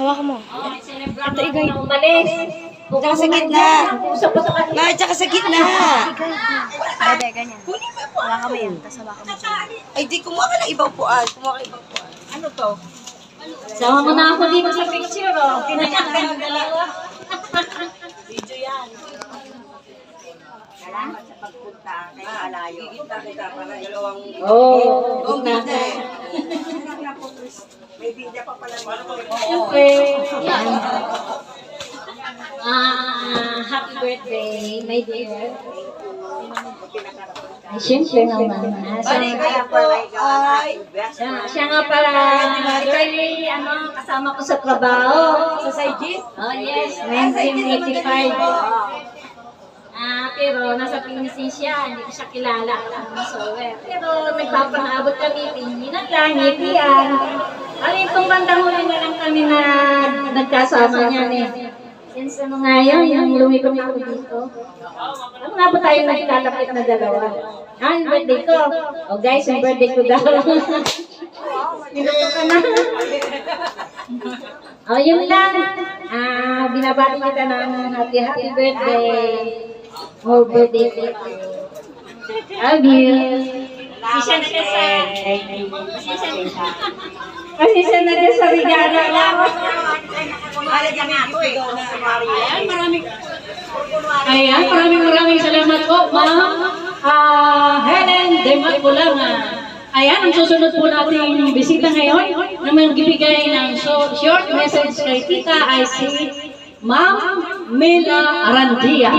Hawakan mo. Ito igay. Umalis. Tsaka sa gitna. Ma, tsaka sa gitna. Pwede, ganyan. Hawakan mo yan. Tapos hawakan mo siya. Ay, di, kumuha ka ng ibang puan. Kumuha ka ng ibang puan. Ano to? Sama mo na ako dito sa picture, oh. Pinanyakan yung dalawa. Video yan. Salamat sa pagpunta kay para dalawang... Oh, Oh, eh. May bida pa pala. Siyempre. Yan. Ah, happy birthday, my dear. Ay, siyempre naman. Ah, siya, Bali kayo po ay... siya, siya nga pala, ay ano, kasama ko sa trabaho. Sa Saigis? Oh, yes, 1985. Pero nasa Pinisin siya, hindi ko siya kilala ang sower. Pero nagpapangaabot kami, tingin ng langit yan. Ano itong bandang huli na lang kami na nagkasama niyan eh. Since ano nga yun, yung lumipat ako dito. Ano nga ba tayo nagkatapit na dalawa? Ah, yung birthday ko. Oh guys, yung birthday ko daw. Niluto ka na. Oh, yun lang. Ah, binabati kita ng happy happy birthday. To you. Love you. Pasensya na ka sa... Pasensya na ka sa regalo lang. Malagyan na ako eh. Ayan, maraming... Ayan, maraming maraming salamat po, ma'am. Ah, Helen de Magulanga. Ayan, ang susunod po nating bisita ngayon na magbibigay ng short message kay Tita ay si Ma'am Mela Arandia.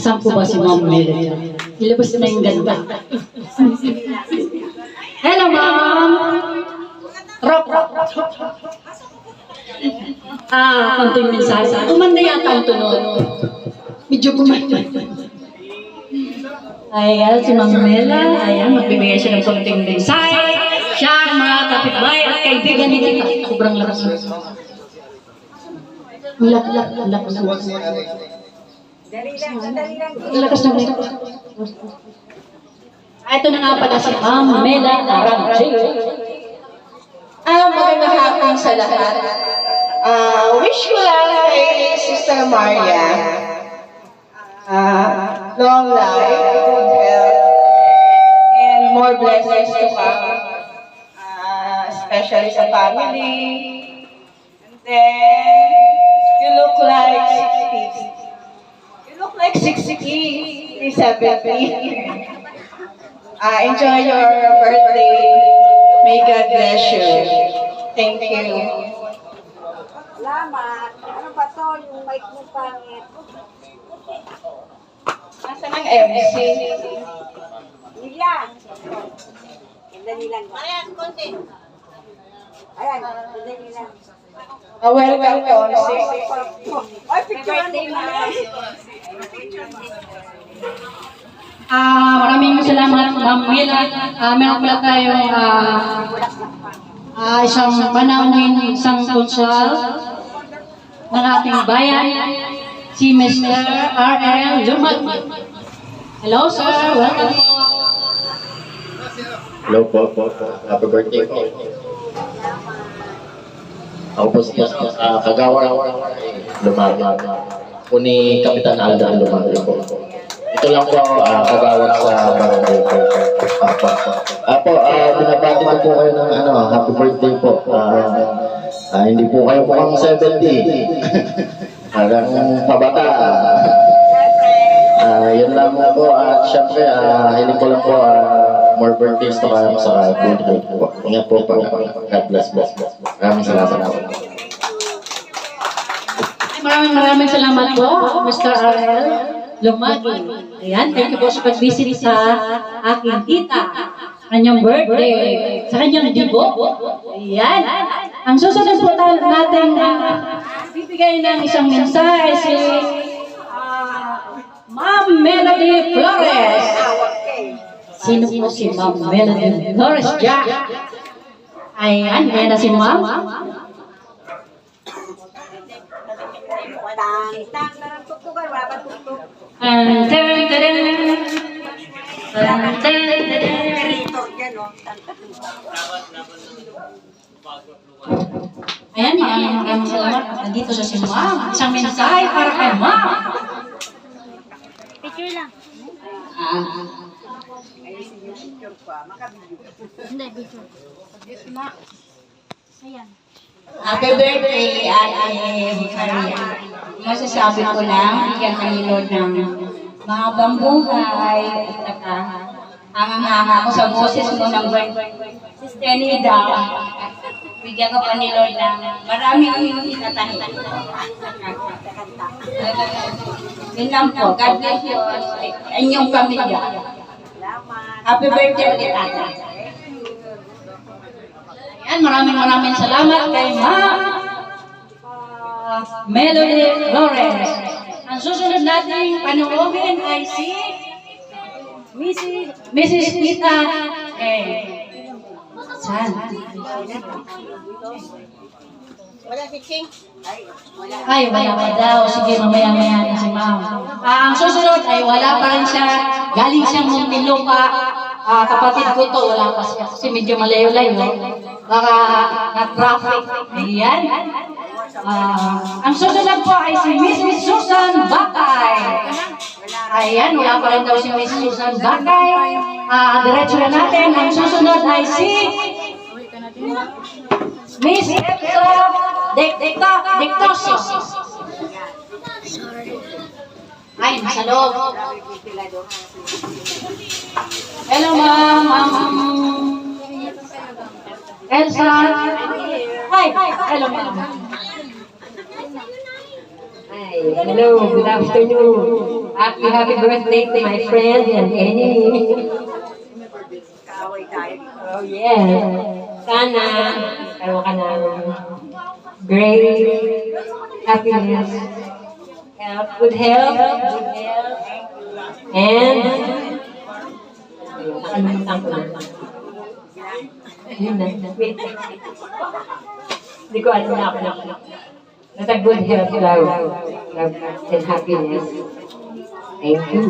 Saan po ba si Ma'am Mela? Ilabas na yung ganda. Hello, Ma'am. Rock, rock, rock. Ah, konti mensahe. Umanda yata ang tunog. Medyo kumanda. Ayan, si Ma'am Mela. Ayan, magbibigay siya ng konting mensahe. Siya mga kapitbahay at kaibigan ni Tita. Sobrang lakas. Ang lak, lak, lakas. Dali lang, dali lang. Ang lakas ng Ah, Ito na nga pala si Ma'am Mela Aranjay. Ah, magandang hapon sa lahat. Ah, wish ko lang kay Sister Maria ah, long life, good health, and more blessings to come. Especially sa family. And then, you look like 60. You look like 60, 70. Ah, enjoy your birthday. May God bless you. Thank you. Salamat. Ano ba to? Yung mic mo pangit. Nasaan ang MC? Yan. Dali lang. Ayan, konti. Ayan, dali lang. Ah, welcome to MC. Ay, picture mo. Ah, maraming salamat, Ma'am Mila. Ah, meron pala tayong ah, ah, isang panawin, isang konsyal ng ating bayan, si Mr. R.L. Lumag. Hello, sir. Welcome. Hello po, po, po. Happy birthday po. Ako po si uh, Kagawa Lumagi. Po Kapitan Alda Lumagi po. Ito lang po, uh, kagawad sa barangay po. Apo. Apo, uh, binabati ko po kayo ng ano, happy birthday po. Ah, ah, hindi po kayo mukhang 70. Parang pabata. Ah, yun lang mo po. At syempre, ah, hiling ko lang po, ah, more birthdays to kayo sa good health po. Ingat po po. God bless, bless, bless. Maraming salamat. Maraming maraming salamat po, Mr. R.L. Lumagi. Ayan, thank you po sa pag-visit sa aking tita. Kanyang birthday, sa kanyang dibo. Ayan. Ang susunod po natin uh, bibigay ng isang mensahe si ah, Ma'am Melody Flores. Sino po si Ma'am Melody Flores Jack? Ayan, yan na si Ma'am. Tang, tang, tarang tuktukan. Wala pa tuktok. Tan, tan, taran. Tan, tan, taran. Narrator yan. Tang, tang. Ayan, maraming salamat. Nandito siya si Ma'am. Isang mensahe para kay Ma'am. Picture lang. Ah, Hindi, picture. Ma. Ayan. Happy birthday, Ate Maria. Masasabi ko lang, bigyan ka ni Lord ng mga bambuhay at saka ang hanga ko sa boses mo ng Sister Nida. Bigyan ka pa ni Lord ng maraming itatahi. Yun lang po. God bless you. Inyong pamilya. Happy birthday ulit, Ayan, maraming maraming salamat kay Ma'am ah, Melody Lawrence. Ang susunod nating panuogin ay si Mrs. Mrs. Tita eh, San. Ay, wala pa daw. Sige, mamaya-maya na si Ma'am. Ah, ang susunod ay wala pa rin siya. Galing siyang Muntinlupa. Ah, kapatid ko to, wala pa siya. Kasi medyo malayo-layo. Baka na-traffic. Ayan. Ah, ang susunod po ay si Miss Susan Bakay. Ayan, wala pa rin daw si Miss Susan Bakay. Ah, diretso na natin. Ang susunod ay si Miss Epso Dicto Dictoso. Ay, nasa loob. Hello, ma'am. Elsa. Hi. Hello, ma'am. Hi, hello, good afternoon. Happy, happy birthday to my friend and tayo. Oh, yeah. Sana, karoon ka ng great happiness, health, good health, good health, and, ayun, nakalimutan ko na. Yun na, wait. Hindi ko alam na ako na. Basta good health, love, love, and happiness. Thank you.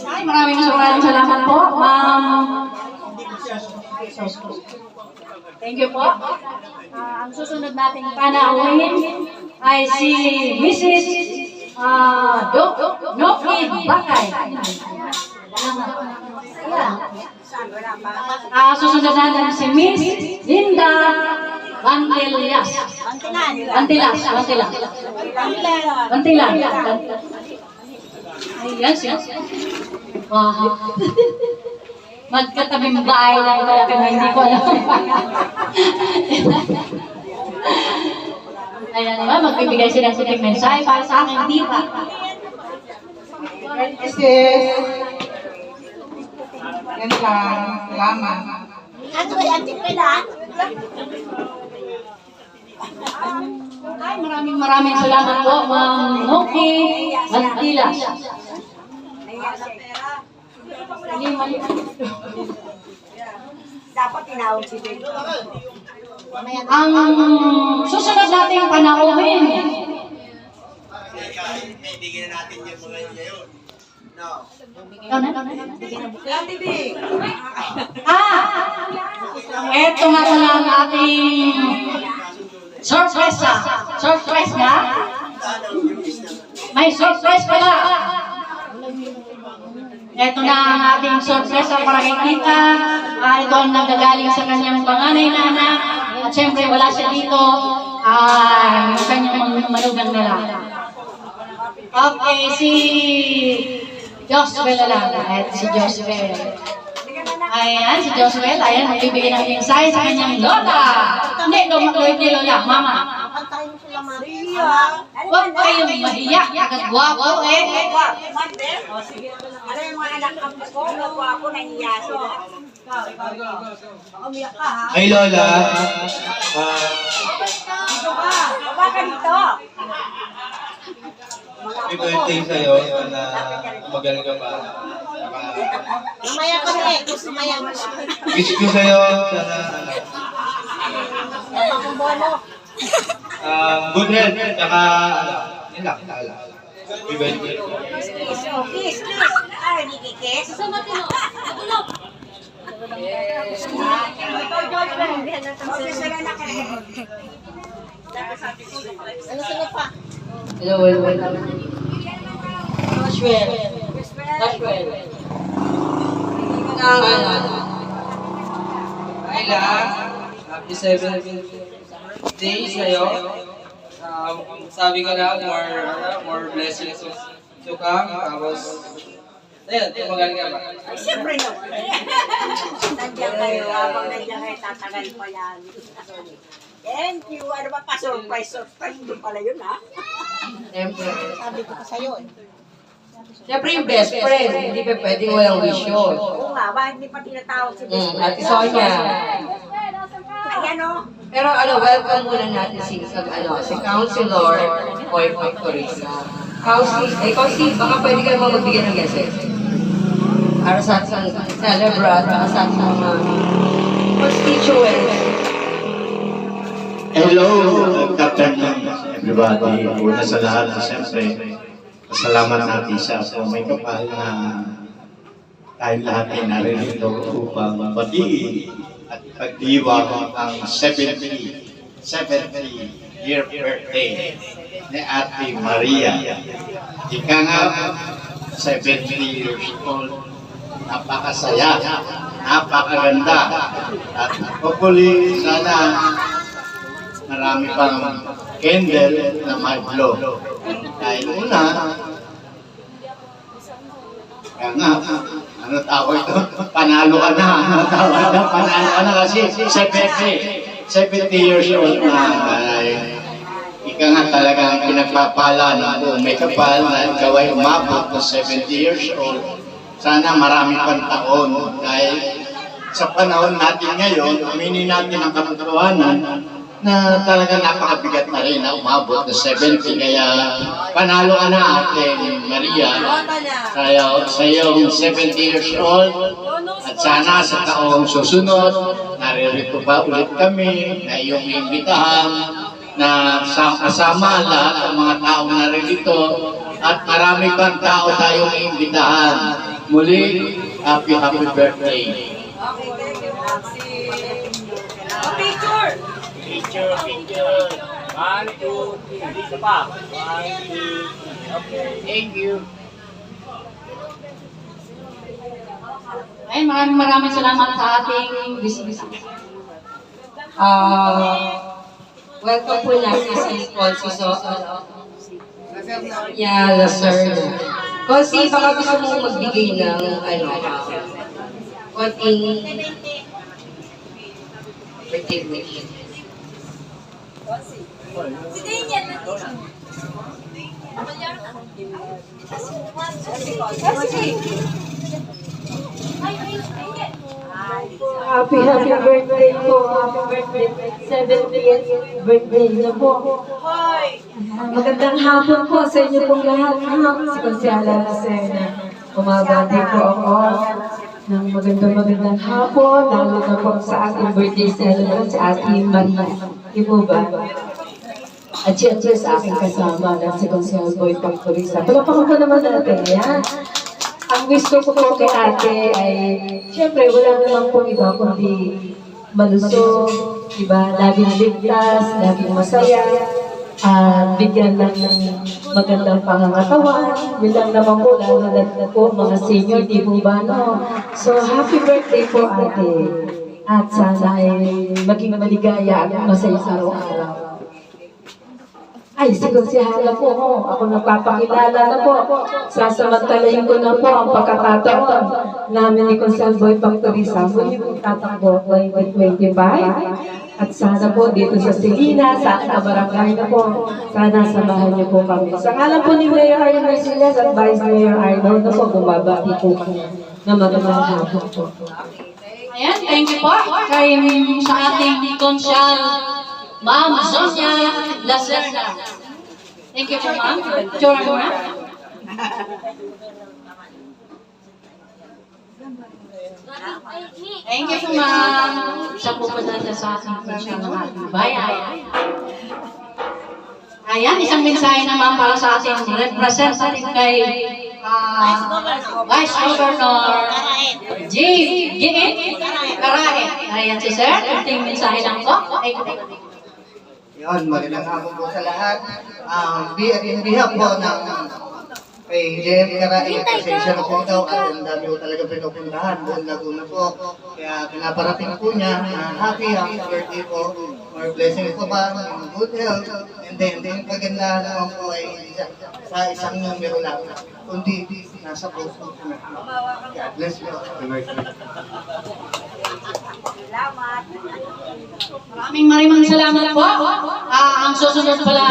Ay, maraming maraming salamat po, ma'am. Thank you po. Ah, ang susunod nating panauhin ay si Mrs. Ah, Dok Noki Bakay. Ah, susunod natin si Miss Linda Bantilas. Bantilas, Bantilas. Bantilas. Ayan siya. Wow. Magkatabing bahay lang pala kung hindi ko alam. Ayan naman, magbibigay sila sa mensahe para sa akin, di ba? Mrs. Yan lang. Salamat. Ay, maraming maraming salamat po, Ma'am Noki Bantilas. Dapat tinawag si Ben. Ang susunod nating panauhin Bigyan natin yung mga ngayon. No. Ikaw na? Ah! Eto nga pala ang ating surprise na. Surprise na? May surprise pala. Eto na ang ating surprise para kay Tita. Ah, ito ang nagagaling sa kanyang panganay na anak. At syempre wala siya dito. Ah, yung kanyang manugang na lang. Okay, si Joswell na lang. At si Joswell. Ayan, si Joswell. Ayan, magbibigay ng mensahe sa kanyang lola. Hindi, lumatuloy ni lola, mama. Huwag kayong mahiya. Kagwapo eh. O sige. Ano yung mga anak ko? Nagawa ako, nahiya sila. Umiyak ka ha? Ay, Lola. Ah, Dito ka. Baba ka dito. happy birthday sa'yo. Sana magaling ka pa. Mamaya ka na eh. Gusto maya mo. Wish ko sa'yo. Sana ah, good health. Tsaka, ano, yun lang. Tala. Happy birthday. Kiss, kiss, kiss. Ay, hindi kiss. Hello, hello, hello. Joshua. Joshua. Ang? Ayla, happy 7th day sa'yo. Um, sabi ko na, more, more blessings to come. Tapos, ayun, tumagal ka ba? Ay, siyempre naman. nandiyan kayo, habang nandiyan kayo, tatagal pa yan. Thank you. Ano ba pa? Surprise, surprise. Doon pala yun, ha? Siyempre. Sabi ko pa sa'yo, eh. Siyempre yung best friend, hindi pa pwedeng walang wish yun. Oo nga, bakit hindi pa tinatawag si Mm, Ate Sonia. Ayan, o. Pero ano, welcome muna natin si, ano, si Councilor Boy Factorisa. Council, eh, Council, baka pwede ka naman magbigay ng message. Para sa ating celebrant, para sa ating mga constituents. Hello, afternoon everybody. Una sa lahat, siyempre, pasalamat natin siya sa may kapal na tayong lahat ay naririto upang batiin at pagdiwang ang 70, 70 year birthday ni Ate Maria. Ika nga, 70 years old, napakasaya, napakaganda, at hopefully sana marami pang candle na may blow. Dahil una, kaya nga, ano tawag ito? Panalo ka na. Ano? Panalo ka na kasi 70, 70 years old na. Ay, ika nga talagang pinagpapala na may kapal na ikaw ay umabot ng 70 years old. Sana marami pang taon dahil sa panahon natin ngayon, aminin natin ang katotohanan na talaga napakabigat na rin na umabot na 70. Kaya panalo ka na ate Maria. Kaya sa iyong 70 years old at sana sa taong susunod, naririto pa ulit kami na iyong imbitahan na sa kasama lahat ng mga taong naririto at marami pang tao tayong iimbitahan. Muli, happy happy birthday. Picture! Picture, picture. One, two, three. Isa pa. One, two. Okay. Thank you. Ay, maraming maraming salamat sa ating bisnis. Ah, welcome po natin si Consi so, Yeah, Lacerda. Consi, baka gusto mo magbigay ng, ano, konting birthday wish. Happy, happy birthday po. Happy birthday. 70th birthday na po. Magandang hapon po sa inyo pong lahat. Ha? Si Consiala Lacena. Umabati po ako ng magandang magandang hapon. Lalo na po sa ating birthday celebrant, si Ate Maria. Di po ba? At syempre sa aking kasama na si Consial Boy Pagturisa. Palapakan po naman natin, yan. Ang gusto ko po kay ate ay, syempre, wala naman po iba kundi malusog, diba? Laging ligtas, laging masaya, at bigyan ng magandang pangangatawan. Yun lang naman po, lalo na po mga senior, di po ba, no? So, happy birthday po, ate. At sana ay maging maligaya at masaya sa araw-araw. Ay, si Konsihala po, ho. ako napapakilala na po. Sasamantalayin ko na po ang pagkakataon namin ni Consel Boy Pactorisa. Muli po tatakbo 2025. At sana po dito sa Silina, sa sa barangay na po, sana samahan niyo po kami. Sa ngalan po ni Mayor Arno Marciles at Vice Mayor Arno na po, bumabati po na magandang hapon po. Ayan, thank you po kay sa ating konsyal, Ma'am Sonia Lacerda. Thank you po, ma'am. Picture mo, ma'am. Thank you po, ma'am. Sa pupunta sa ating konsyal ng ating bayan. Ayan, isang mensahe naman para sa ating representative kay ah, Vice Governor G. G. Karahe. Ayan si Sir. Kunting mensahe lang po. Thank you. Yun, magandang hapon po sa lahat. Um, be, in behalf po ng kay JM Karaing, pasensya na po ito at ang dami po talaga pinupuntahan buong Laguna po. Kaya pinaparating po niya na happy, happy birthday po. More blessings po ba, good health. And then, then kagandahan naman po ay sa isang numero lang. Kundi nasa puso po na. God bless you. Birthday. Maraming maraming salamat po. Ah, ang susunod pala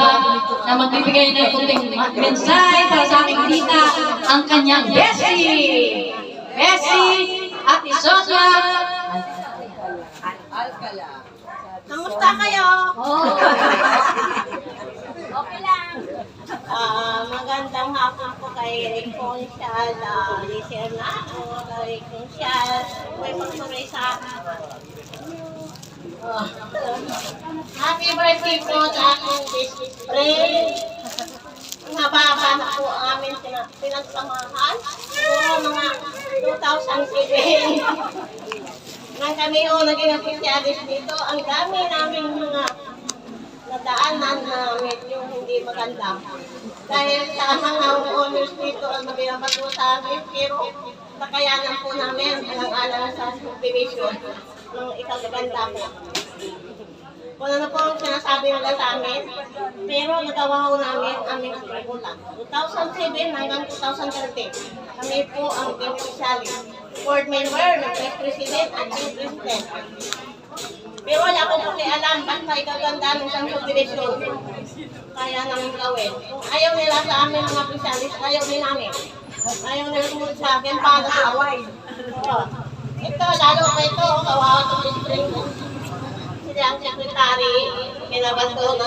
na magbibigay ng kunting mensahe para sa aking tita, ang kanyang Bessie. Bessie at Isosa. Kamusta kayo? Oh. Okay lang. Ah, magandang hapon po kay Conchal, uh, Lizer na, o kay Conchal, may pagtuloy sa Ah, happy birthday po sa aking best friend. Haba-haba na po ang aming pina- pinagsamahan. Siguro mga 2007. Nang kami o naging officialis dito, ang dami namin mga nadaanan na medyo hindi maganda. Dahil sa mga owners dito ang binabato sa amin, pero nakayanan po namin ang alam sa subdivision ng ikagaganda po. Kung ano po ang sinasabi nila sa amin, pero nagawa ko namin aming pagkukulang. 2007 hanggang 2013, kami po ang beneficiary. Board member, vice president, at chief president. Pero wala ko po alam, basta ikaganda ng isang subdivision. Kaya namin gawin. Kung ayaw nila sa amin mga specialist, ayaw din namin. Ayaw nila sumunod sa akin para sa away. Ito, lalo pa ito, kawawa sa spring ko. Sila ang sekretary, kinabato na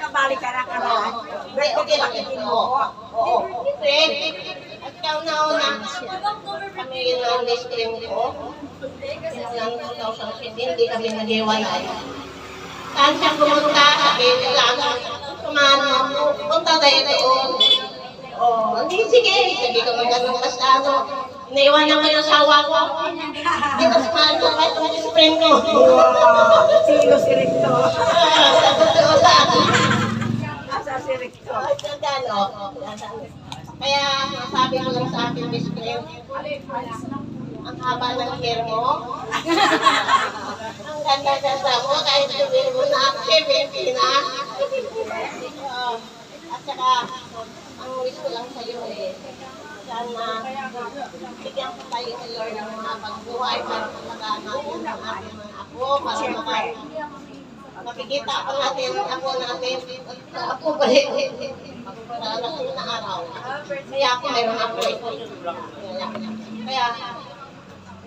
Nabalik ka na ka na. Okay, okay, mo. Oo. Fred, at ikaw na una. Kami yun ang listing ko. Ng 2015, hindi kami nag-iwalay. Saan siya pumunta? Sabi ko lang, kumano, punta tayo doon. Oh, hindi, sige. Sige ka magandang basta ano. Naiwan naman yung asawa ko. Hindi ko sumali ko kahit yung spring ko. Sino si Ricto? Sa totoo lang. Asa si Ricto? Gano. Kaya sabi ko lang sa akin, Miss Spring, ang haba ng hair mo. ang ganda-ganda mo, kahit sabihin mo na, Kevin, na. Ah, At saka, ang wish ko lang sa'yo eh, sana bigyan ko tayo ng Lord ng mga pagbuhay para paglagaan natin ang ating mga apo, para maka makikita pa natin apo natin, ang apo ba rin, para natin na araw. Kaya ako mayroon ako eh. Kaya,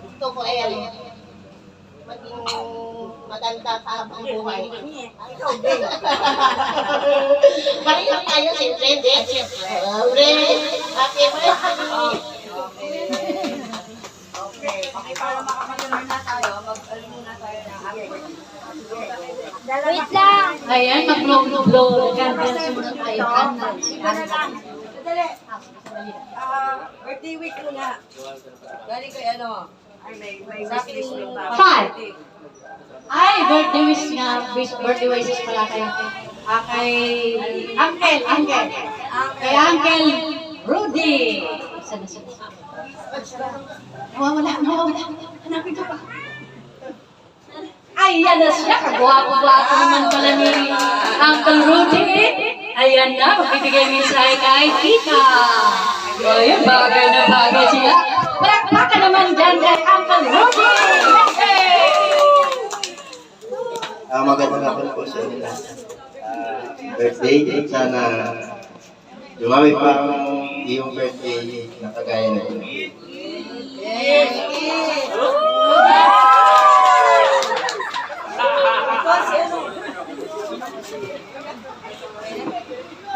gusto ko ay ano, maging maganda sa habang buhay. Pareho tayo, siyempre, din. Siyempre, happy birthday. Okay, para makapag-learn na tayo, mag-alam muna tayo ng happy Wait lang! Ayan, mag-blow-blow. Nagkakaroon sumunod tayo. Dali. Ah, birthday week muna. Galing kay ano? Ay, may, may wish list ba? Five. Ay, birthday wish nga. Birthday wishes pala kayo. Ah, kay Uncle, Uncle. Kay Uncle Rudy. Isa na, na. Nawawala, nawawala. Hanapin ko pa. Ay, yan na siya. Kagwapo-gwapo naman pala ni Uncle Rudy. Ayan na, magbibigay mensahe kay Tita. Ayun, bagay na bagay siya. Palakpakan naman dyan kay Uncle Rudy. Yay! Ah, magandang po sa inyo lahat. Birthday, sana dumami pa ang iyong birthday na kagaya na ito.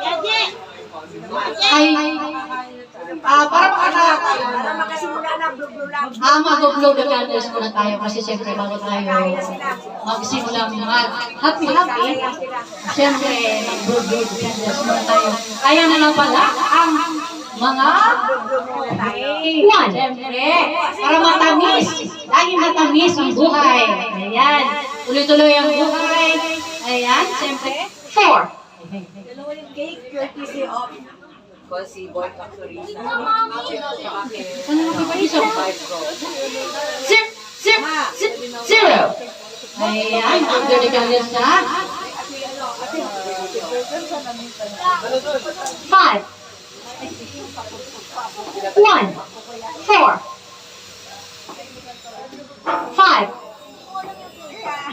Yaje! Ay, ah, para makana, Para makasimula na, blue-blue lang. ah, the candles muna tayo kasi siyempre bago tayo magsimula mag happy happy. Siyempre, the candles muna tayo. Kaya na lang pala ang mga one. Siyempre, para matamis. Dahil matamis ang buhay. Ayan. Tuloy-tuloy ang buhay. Ayan, siyempre, four. Dalawa yung cake, courtesy of Bossy Boy Factory. Tsaka kay Ano pipaisok? Five Pro. Zip, zip, zip, zero. Ayan, ang candles na. Five. One. Four. Five. Ah,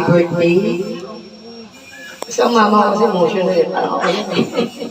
happy birthday. Sa mama ko kasi emotional eh. Parang ako.